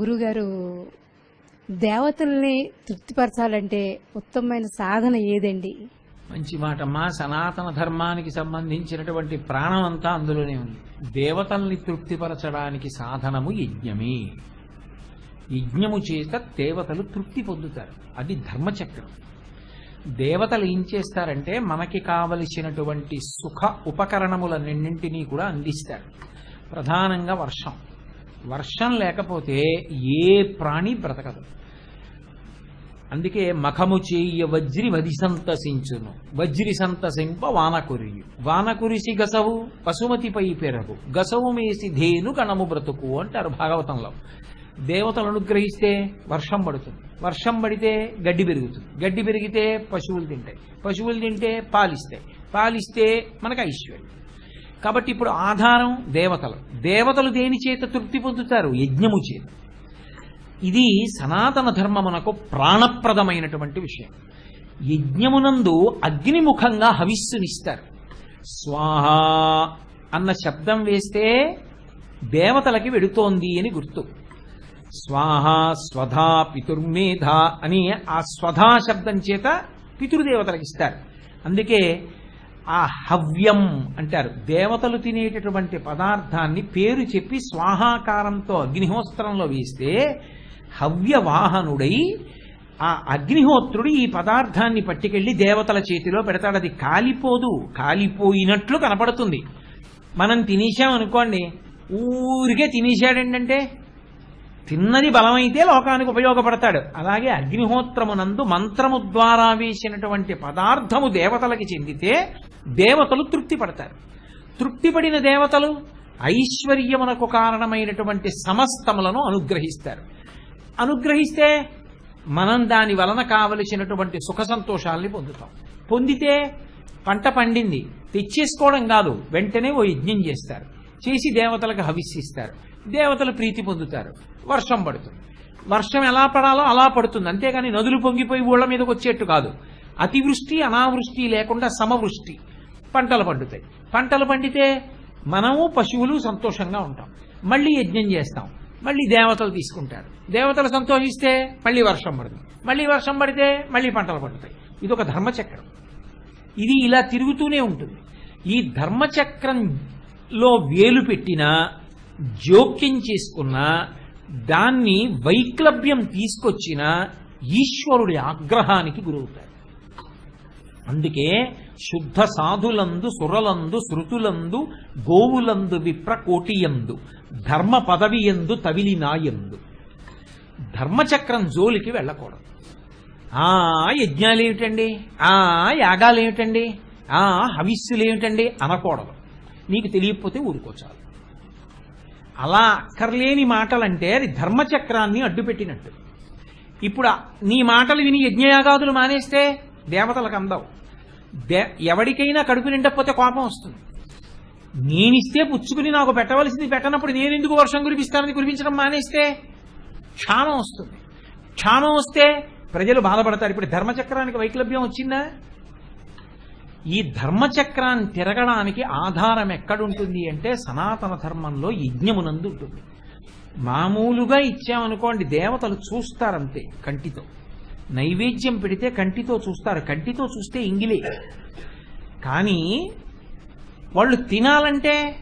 గురుగారు దేవతల్ని తృప్తిపరచాలంటే ఉత్తమమైన సాధన ఏదండి? మంచి మాట మా సనాతన ధర్మానికి సంబంధించినటువంటి ప్రాణం అంతా అందులోనే ఉంది. దేవతల్ని తృప్తిపరచడానికి సాధనము యజ్ఞమే. యజ్ఞము చేత దేవతలు తృప్తి పొందుతారు. అది ధర్మచక్రం. దేవతలు ఏం చేస్తారంటే మనకి కావలసినటువంటి సుఖ ఉపకరణములన్నింటినీ కూడా అందిస్తారు. ప్రధానంగా వర్షం. వర్షం లేకపోతే ఏ ప్రాణి బ్రతకదు. అందుకే మఖము చేయ వజ్రి వది సంతసించును వజ్రి సంతసింప వాన కురియు. వాన కురిసి గసవు పశుమతిపై పెరగు. గసవు మేసి ధేను కణము బ్రతుకు అంటారు భాగవతంలో. దేవతలు అనుగ్రహిస్తే వర్షం పడుతుంది. వర్షం పడితే గడ్డి పెరుగుతుంది. గడ్డి పెరిగితే పశువులు తింటాయి. పశువులు తింటే పాలిస్తాయి. పాలిస్తే మనకు ఐశ్వర్యం. కాబట్టి ఇప్పుడు ఆధారం దేవతలు. దేవతలు దేని చేత తృప్తి పొందుతారు? యజ్ఞము చేత. ఇది సనాతన ధర్మమునకు ప్రాణప్రదమైనటువంటి విషయం. యజ్ఞమునందు అగ్నిముఖంగా హవిస్సునిస్తారు. స్వాహ అన్న శబ్దం వేస్తే దేవతలకి వెడుతోంది అని గుర్తు. స్వాహ స్వధా పితుర్మేధ అని ఆ స్వధా శబ్దం చేత పితృదేవతలకు ఇస్తారు. అందుకే ఆ హవ్యం అంటారు. దేవతలు తినేటటువంటి పదార్థాన్ని పేరు చెప్పి స్వాహాకారంతో అగ్నిహోస్త్రంలో వేస్తే హవ్యవాహనుడై ఆ అగ్నిహోత్రుడు ఈ పదార్థాన్ని పట్టుకెళ్ళి దేవతల చేతిలో పెడతాడు. అది కాలిపోదు. కాలిపోయినట్లు కనపడుతుంది. మనం తినేసామనుకోండి ఊరికే తినేసాడేంటంటే తిన్నది బలమైతే లోకానికి ఉపయోగపడతాడు. అలాగే అగ్నిహోత్రమునందు మంత్రము ద్వారా వేసినటువంటి పదార్థము దేవతలకి చెందితే దేవతలు తృప్తి పడతారు తృప్తిపడిన దేవతలు ఐశ్వర్యమునకు కారణమైనటువంటి సమస్తములను అనుగ్రహిస్తారు. అనుగ్రహిస్తే మనం దాని వలన కావలసినటువంటి సుఖ సంతోషాలని పొందుతాం. పొందితే పంట పండింది తెచ్చేసుకోవడం కాదు వెంటనే ఓ యజ్ఞం చేస్తారు. చేసి దేవతలకు హవిస్సిస్తారు దేవతలు ప్రీతి పొందుతారు. వర్షం పడుతుంది. వర్షం ఎలా పడాలో అలా పడుతుంది. అంతేగాని నదులు పొంగిపోయి ఊళ్ళ మీదకి వచ్చేట్టు కాదు. అతివృష్టి అనావృష్టి లేకుండా సమవృష్టి. పంటలు పండుతాయి. పంటలు పండితే మనము పశువులు సంతోషంగా ఉంటాం. మళ్ళీ యజ్ఞం చేస్తాం. మళ్ళీ దేవతలు తీసుకుంటారు. దేవతలు సంతోషిస్తే మళ్ళీ వర్షం పడుతుంది. మళ్ళీ వర్షం పడితే మళ్ళీ పంటలు పండుతాయి. ఇది ఒక ధర్మచక్రం. ఇది ఇలా తిరుగుతూనే ఉంటుంది. ఈ ధర్మచక్రంలో వేలు పెట్టినా జోక్యం చేసుకున్నా దాన్ని వైక్లభ్యం తీసుకొచ్చిన ఈశ్వరుడి ఆగ్రహానికి గురవుతారు. అందుకే శుద్ధ సాధులందు సురలందు శృతులందు గోవులందు విప్రకోటియందు ధర్మ పదవి ఎందు తవిలినాయందు ధర్మచక్రం జోలికి వెళ్ళకూడదు. ఆ యజ్ఞాలు ఏమిటండి ఆ యాగాలేమిటండి? ఆ హవిస్సులేమిటండి? అనకూడదు. నీకు తెలియకపోతే ఊరుకోచాలి అలా అక్కర్లేని మాటలంటే అది ధర్మచక్రాన్ని అడ్డుపెట్టినట్టు. ఇప్పుడు నీ మాటలు విని యజ్ఞయాగాదులు మానేస్తే దేవతలకు అందవు దే ఎవడికైనా కడుపు నిండకపోతే కోపం వస్తుంది. నేనిస్తే పుచ్చుకుని నాకు పెట్టవలసింది పెట్టనప్పుడు నేను ఎందుకు వర్షం కురిపిస్తానని కురిపించడం మానేస్తే క్షామం వస్తుంది. క్షామం వస్తే ప్రజలు బాధపడతారు. ఇప్పుడు ధర్మచక్రానికి వైక్లభ్యం వచ్చిందా? ఈ ధర్మచక్రాన్ని తిరగడానికి ఆధారం ఎక్కడుంటుంది అంటే సనాతన ధర్మంలో యజ్ఞమునందు ఉంటుంది. మామూలుగా ఇచ్చామనుకోండి దేవతలు చూస్తారంతే కంటితో. నైవేద్యం పెడితే కంటితో చూస్తారు. కంటితో చూస్తే ఇంగిలే. కానీ వాళ్ళు తినాలంటే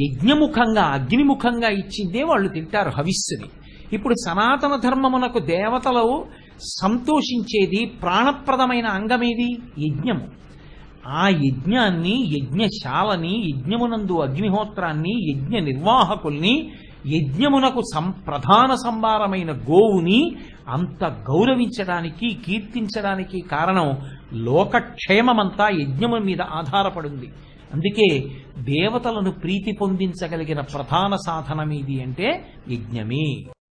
యజ్ఞముఖంగా అగ్నిముఖంగా ఇచ్చిందే వాళ్ళు తింటారు హవిస్సుని. ఇప్పుడు సనాతన ధర్మమునకు దేవతలు సంతోషించేది ప్రాణప్రదమైన అంగమేది? యజ్ఞము. ఆ యజ్ఞాన్ని యజ్ఞశాలని యజ్ఞమునందు అగ్నిహోత్రాన్ని యజ్ఞ నిర్వాహకుల్ని యజ్ఞమునకు సం ప్రధాన సంభారమైన గోవుని అంత గౌరవించడానికి కీర్తించడానికి కారణం లోకక్షేమమంతా యజ్ఞము మీద ఆధారపడింది. అందుకే దేవతలను ప్రీతి పొందించగలిగిన ప్రధాన సాధనం ఇది అంటే యజ్ఞమే.